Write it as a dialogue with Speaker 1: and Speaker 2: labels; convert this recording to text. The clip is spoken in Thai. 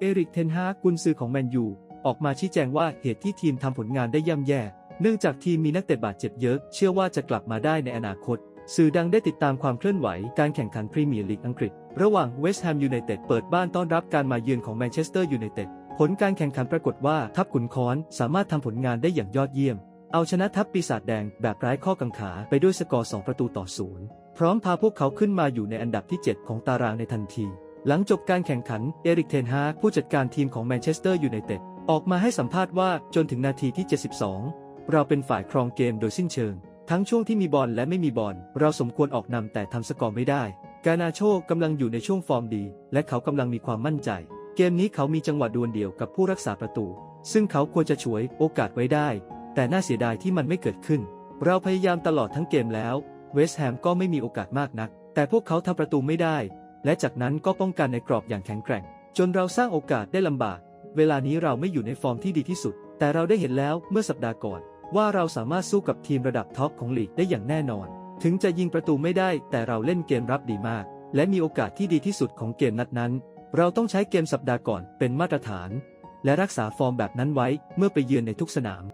Speaker 1: เอริกเทนฮากุนซือของแมนยู ออกมาชี้แจงว่าเหตุที่ทีมทำผลงานได้ย่ำแย่ เนื่องจากทีมมีนักเตะบาดเจ็บเยอะ เชื่อว่าจะกลับมาได้ในอนาคต สื่อดังได้ติดตามความเคลื่อนไหวการแข่งขันพรีเมียร์ลีกอังกฤษ ระหว่างเวสต์แฮมยูไนเต็ดเปิดบ้านต้อนรับการมาเยือนของแมนเชสเตอร์ยูไนเต็ดผลการแข่งขันปรากฏว่าทัพขุนค้อนสามารถทำผลงานได้อย่างยอดเยี่ยม เอาชนะทัพปีศาจแดงแบบไร้ข้อกังขาไปด้วยสกอร์ 2 ประตูต่อศูนย์พร้อมพาพวกเขาขึ้นมาอยู่ในอันดับที่ 7 ของตารางในทันที หลังจบการแข่งขัน เอริกเทนฮาผู้จัดการทีมของแมนเชสเตอร์ยูไนเต็ดออกมาให้สัมภาษณ์ว่าจนถึงนาทีที่ 72 เราเป็นฝ่ายครองเกมโดยสิ้นเชิง ทั้งช่วงที่มีบอลและไม่มีบอลเราสมควรออกนำแต่ทำสกอร์ไม่ได้ กานาโชกำลังอยู่ในช่วงฟอร์มดี และเขากำลังมีความมั่นใจ เกมนี้เขามีจังหวะดวลเดียวกับผู้รักษาประตู ซึ่งเขาควรจะฉวยโอกาสไว้ได้ แต่น่าเสียดายที่มันไม่เกิดขึ้น เราพยายามตลอดทั้งเกมแล้ว เวสต์แฮมก็ไม่มีโอกาสมากนัก แต่พวกเขาทำประตูไม่ได้ และจากนั้นก็ป้องกันในกรอบอย่างแข็งแกร่ง จนเราสร้างโอกาสได้ลำบาก เวลานี้เราไม่อยู่ในฟอร์มที่ดีที่สุด แต่เราได้เห็นแล้วเมื่อสัปดาห์ก่อน ว่าเราสามารถสู้กับทีมระดับท็อปของลีกได้อย่างแน่นอน ถึงจะยิงประตูไม่ได้ แต่เราเล่นเกมรับดีมาก และมีโอกาสที่ดีที่สุดของเกมนัดนั้น เราต้องใช้เกมสัปดาห์ก่อนเป็นมาตรฐาน และรักษาฟอร์มแบบนั้นไว้เมื่อไปเยือนในทุกสนาม